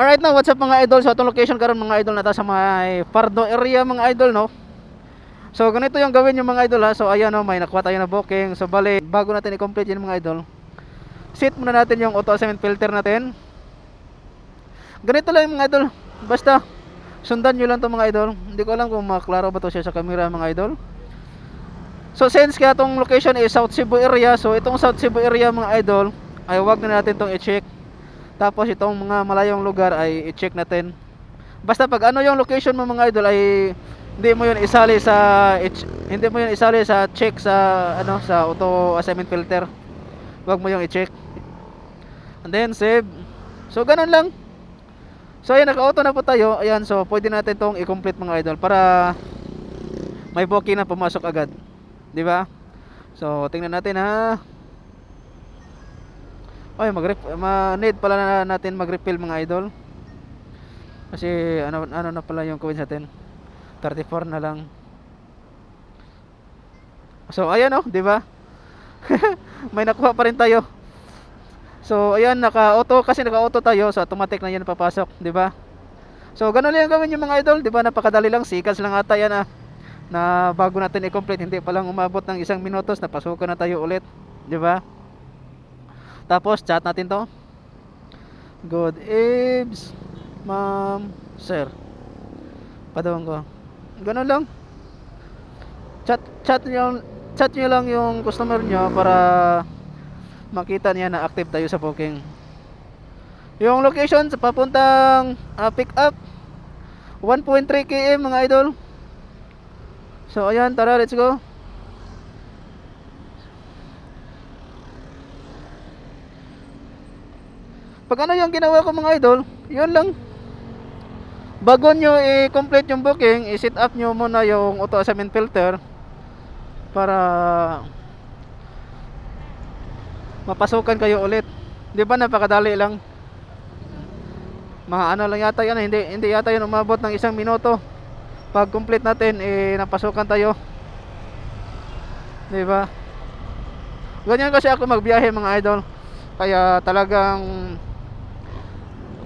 Alright na, what's up mga idol? So, itong location karon mga idol nata sa may Pardo area mga idol, no? So, ganito yung gawin yung mga idol ha. So, ayan no, may nakuha tayo na booking. So, bali, bago natin i-complete yun mga idol, set muna natin yung auto cement filter natin. Ganito lang yung mga idol. Basta, sundan nyo lang to mga idol. Hindi ko alam kung maklaro ba to siya sa camera mga idol. So, since kaya tong location is South Cebu area, so itong South Cebu area mga idol, ay wag na natin tong i-check. Tapos itong mga malayong lugar ay i-check natin. Basta pag ano yung location mo mga idol ay hindi mo yun isali sa hindi mo yun isali sa check sa ano sa auto assignment filter. Wag mo yung i-check. And then save. So ganun lang. So ayan naka-auto na po tayo. Ayan so pwede natin tong i-complete mga idol para may booking na pumasok agad. 'Di ba? So tingnan natin ha. Oy, mag ma need pala na natin mag-refill mga idol. Kasi ano ano na pala yung coins natin. 34 na lang. So ayan oh, 'di ba? May nakuha pa rin tayo. So ayan naka-auto kasi naka-auto tayo, so automatic na 'yan papasok, 'di ba? So ganun lang gawin yung mga idol, 'di ba? Napakadali lang, sikas lang ata 'yan ah. Na bago natin i-complete, hindi pa lang umabot ng isang minutos, napasukan na tayo ulit, 'di ba? Tapos chat natin to. Good Ibs, Ma'am, Sir. Padawang ko. Ganun lang. Chat chat niyo chat niyo lang yung customer niyo para makita niya na active tayo sa booking. Yung location sa papuntang ah, pick up 1.3 km mga idol. So ayan, tara, let's go. Pag ano yung ginawa ko mga idol, yun lang. Bago nyo i-complete yung booking, i-set up nyo muna yung auto assignment filter para mapasukan kayo ulit. 'Di ba napakadali lang? Mga ano lang yata 'yan, hindi hindi yata 'yan umabot ng isang minuto. Pag complete natin, eh napasukan tayo. 'Di ba? Ganyan kasi ako magbiyahe mga idol. Kaya talagang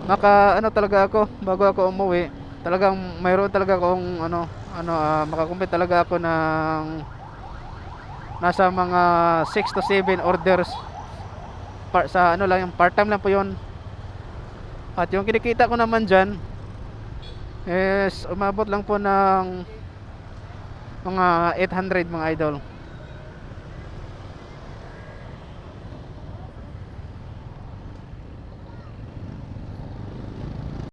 maka ano talaga ako bago ako umuwi. Talagang mayroon talaga akong ano ano uh, makakumpit talaga ako ng nasa mga 6 to 7 orders par, sa ano lang yung part time lang po yon at yung kinikita ko naman dyan is umabot lang po ng mga 800 mga idol